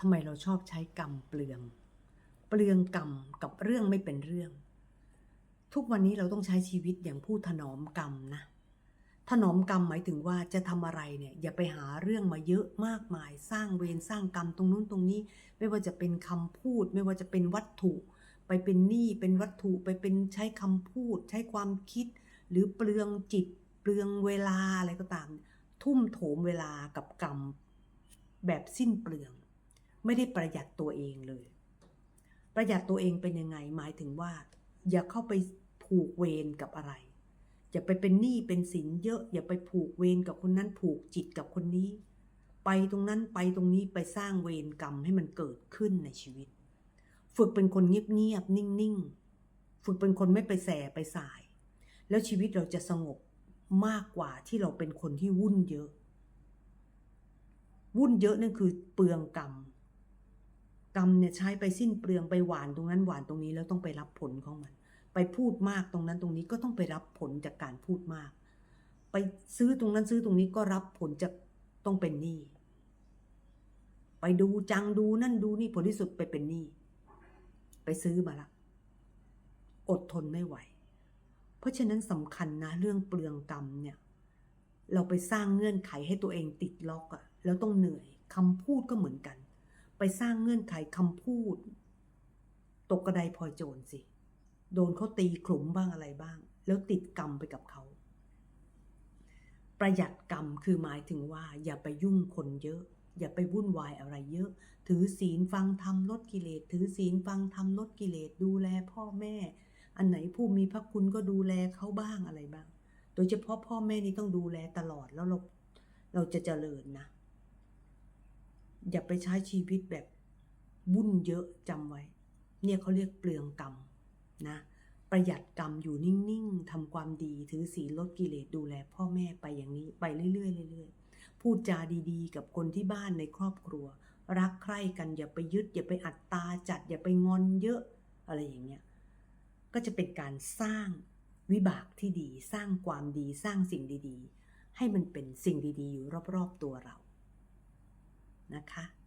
ทำไมเราชอบใช้กรรมเปลือง เปลืองกรรมกับเรื่องไม่เป็นเรื่อง ทุกวันนี้เราต้องใช้ชีวิตอย่างผู้ถนอมกรรมนะ ถนอมกรรมหมายถึงว่าจะทำอะไรเนี่ยอย่าไปหาเรื่องมาเยอะมากมาย สร้างเวรสร้างกรรมตรงนู้นตรงนี้ ไม่ว่าจะเป็นคำพูด ไม่ว่าจะเป็นวัตถุ ไปเป็นหนี้เป็นวัตถุไปเป็นใช้คำพูด ใช้ความคิด หรือเปลืองจิต เปลืองเวลาอะไรก็ตาม ทุ่มโถมเวลากับกรรมแบบสิ้นเปลือง ไม่ได้ประหยัดตัวเองเลย ประหยัดตัวเองเป็นยังไงหมายถึงว่า อย่าเข้าไปผูกเวรกับอะไร อย่าไปเป็นหนี้เป็นสินเยอะ อย่าไปผูกเวรกับคนนั้นผูกจิตกับคนนี้ ไปตรงนั้นไปตรงนี้ไปสร้างเวรกรรมให้มันเกิดขึ้นในชีวิต ฝึกเป็นคนเงียบๆนิ่งๆ ฝึกเป็นคนไม่ไปแสไปสาย แล้วชีวิตเราจะสงบมากกว่าที่เราเป็นคนที่วุ่นเยอะ วุ่นเยอะนั่นคือเปลืองกรรม กรรมเนี่ยใช้ไปสิ้นเปลืองไปหวานตรงนั้นหวานตรงนี้แล้วต้องไปรับผลของมัน ไปพูดมากตรงนั้นตรงนี้ก็ต้องไปรับผลจากการพูดมาก ไปซื้อตรงนั้นซื้อตรงนี้ก็รับผลจากต้องเป็นหนี้ไปดูจังดูนั่นดูนี่ผลที่สุดไปเป็นหนี้ไปซื้อมาละอดทนไม่ไหว เพราะฉะนั้นสำคัญนะเรื่องเปลืองกรรมเนี่ยเราไปสร้างเงื่อนไขให้ตัวเองติดล็อกอะแล้วต้องเหนื่อยคำพูดก็เหมือนกัน ไปสร้างเงื่อนไขคำพูด ตกกระไดพลอยโจรสิ โดนเขาตีขลุ่มบ้างอะไรบ้าง แล้วติดกรรมไปกับเขา ประหยัดกรรมคือหมายถึงว่า อย่าไปยุ่งคนเยอะ อย่าไปวุ่นวายอะไรเยอะ ถือศีลฟังธรรมลดกิเลส ถือศีลฟังธรรมลดกิเลส ดูแลพ่อแม่ อันไหนผู้มีพระคุณก็ดูแลเขาบ้างอะไรบ้าง โดยเฉพาะพ่อแม่นี่ต้องดูแลตลอดแล้วเราเราจะเจริญนะ อย่าไปใช้ชีวิตแบบวุ่นเยอะจำไว้ เนี่ยเขาเรียกเปลืองกรรมนะประหยัดกรรมอยู่นิ่งๆทำความดีถือศีลลดกิเลสดูแล พ่อแม่ไปอย่างนี้ไปเรื่อยๆเรื่อยๆพูดจาดีๆ กับคนที่บ้านในครอบครัว รักใคร่กันอย่าไปยึด อย่าไปอัตตาจัด อย่าไปงอนเยอะอะไรอย่างเงี้ยก็จะเป็นการสร้างวิบากที่ดี สร้างความดีสร้างสิ่งดีๆ ให้มันเป็นสิ่งดีๆ อยู่รอบๆตัวเรา นะคะ